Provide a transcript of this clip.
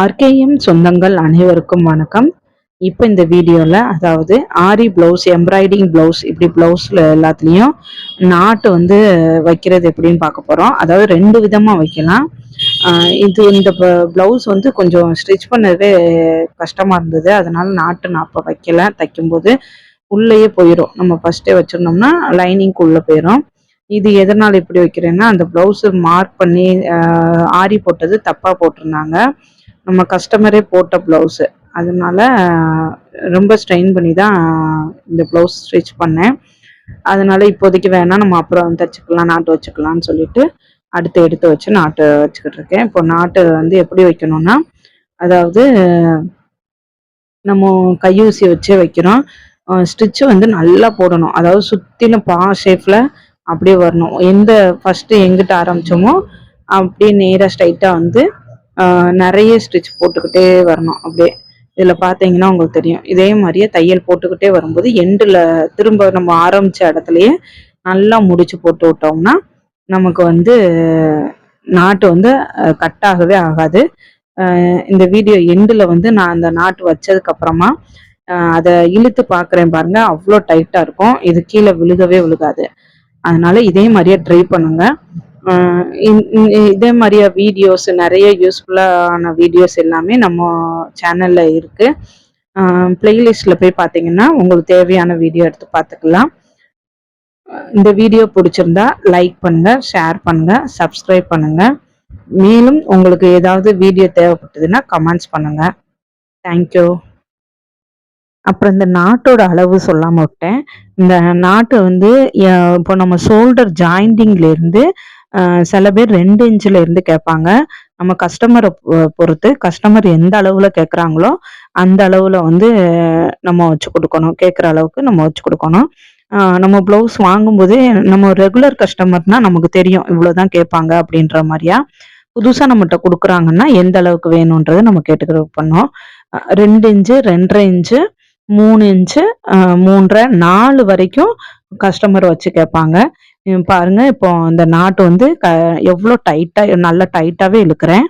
RKM சொந்தங்கள் அனைவருக்கும் வணக்கம். இப்போ இந்த வீடியோவில் அதாவது ஆரி ப்ளவுஸ் எம்ப்ராய்டிங் ப்ளவுஸ் இப்படி ப்ளவுஸில் எல்லாத்துலேயும் நாட்டு வந்து வைக்கிறது எப்படின்னு பார்க்க போகிறோம் அதாவது ரெண்டு விதமாக வைக்கலாம். இது இந்த ப்ளவுஸ் வந்து கொஞ்சம் ஸ்டிச் பண்ணவே கஷ்டமாக இருந்தது. அதனால் நாட்டு நான் அப்போ வைக்கல. தைக்கும்போது உள்ளேயே போயிடும் நம்ம ஃபஸ்ட்டே வச்சிருந்தோம்னா லைனிங்க்குள்ளே போயிடும் இது எதனால் இப்படி வைக்கிறேன்னா அந்த ப்ளவுஸு மார்க் பண்ணி ஆரி போட்டது தப்பாக போட்டிருந்தாங்க. நம்ம கஸ்டமரே போட்ட ப்ளவுஸு அதனால ரொம்ப ஸ்ட்ரெயின் பண்ணி தான் இந்த ப்ளவுஸ் ஸ்டிச் பண்ணேன். அதனால இப்போதைக்கு வேணால் நம்ம அப்புறம் தைச்சிக்கலாம் நாட்டு வச்சுக்கலாம்னு சொல்லிட்டு அடுத்து எடுத்து வச்சு நாட்டு வச்சுக்கிட்டு இருக்கேன். இப்போ நாட்டு வந்து எப்படி வைக்கணும்னா அதாவது நம்ம கையூசி வச்சே வைக்கிறோம். ஸ்டிச்சு வந்து நல்லா போடணும். அதாவது சுற்றிலும் பா ஷேப்பில் அப்படியே வரணும். எந்த ஃபஸ்ட்டு எங்கிட்ட ஆரம்பித்தோமோ அப்படியே நேராக ஸ்ட்ரைட்டாக வந்து நிறைய ஸ்டிச் போட்டுக்கிட்டே வரணும். அப்படியே இதில் பார்த்தீங்கன்னா உங்களுக்கு தெரியும். இதே மாதிரியே தையல் போட்டுக்கிட்டே வரும்போது எண்டில் திரும்ப நம்ம ஆரம்பித்த இடத்துலையே நல்லா முடிச்சு போட்டு விட்டோம்னா நமக்கு வந்து நாட்டு வந்து கட் ஆகவே ஆகாது. இந்த வீடியோ எண்டில் வந்து நான் அந்த நாட்டு வச்சதுக்கப்புறமா அதை இழுத்து பார்க்குறேன் பாருங்க. அவ்வளோ டைட்டாக இருக்கும். இது கீழே விழுகவே விழுகாது. அதனால இதே மாதிரியே ட்ரை பண்ணுங்க. இதே மாதிரியா வீடியோஸ் நிறைய யூஸ்ஃபுல்லான வீடியோஸ் எல்லாமே நம்ம சேனலில் இருக்குது பிளேலிஸ்ட்ல போய் பார்த்தீங்கன்னா உங்களுக்கு தேவையான வீடியோ எடுத்து பார்த்துக்கலாம் இந்த வீடியோ பிடிச்சிருந்தா லைக் பண்ணுங்கள் ஷேர் பண்ணுங்கள் சப்ஸ்கிரைப் பண்ணுங்கள் மேலும் உங்களுக்கு ஏதாவது வீடியோ தேவைப்பட்டதுன்னா கமெண்ட்ஸ் பண்ணுங்கள் தேங்க்யூ அப்புறம் இந்த நாட்டோட அளவு சொல்லாமல் விட்டேன். இந்த நாட்டு வந்து இப்போ நம்ம ஷோல்டர் ஜாயிண்டிங்லேருந்து சில பேர் ரெண்டு இன்ச்சில் இருந்து கேட்பாங்க. நம்ம கஸ்டமரை பொறுத்து கஸ்டமர் எந்த அளவுல கேட்குறாங்களோ அந்த அளவுல வந்து நம்ம வச்சு கொடுக்கணும். கேட்குற அளவுக்கு நம்ம வச்சு கொடுக்கணும். நம்ம ப்ளவுஸ் வாங்கும்போதே நம்ம ரெகுலர் கஸ்டமர்னா நமக்கு தெரியும் இவ்வளோதான் கேட்பாங்க அப்படின்ற மாதிரியா? புதுசாக நம்மகிட்ட கொடுக்குறாங்கன்னா எந்த அளவுக்கு வேணுன்றதை நம்ம கேட்டுக்கிற பண்ணோம். ரெண்டு இன்ச்சு ரெண்டரை இன்ச்சு மூணு இன்ச்சு மூன்றரை நாலு வரைக்கும் கஸ்டமர் வச்சு கேட்பாங்க. பாருங்கள் பாருங்க இப்போ இந்த நாட்டு வந்து க எவ்வளோ டைட்டாக நல்லா டைட்டாகவே இழுக்கிறேன்.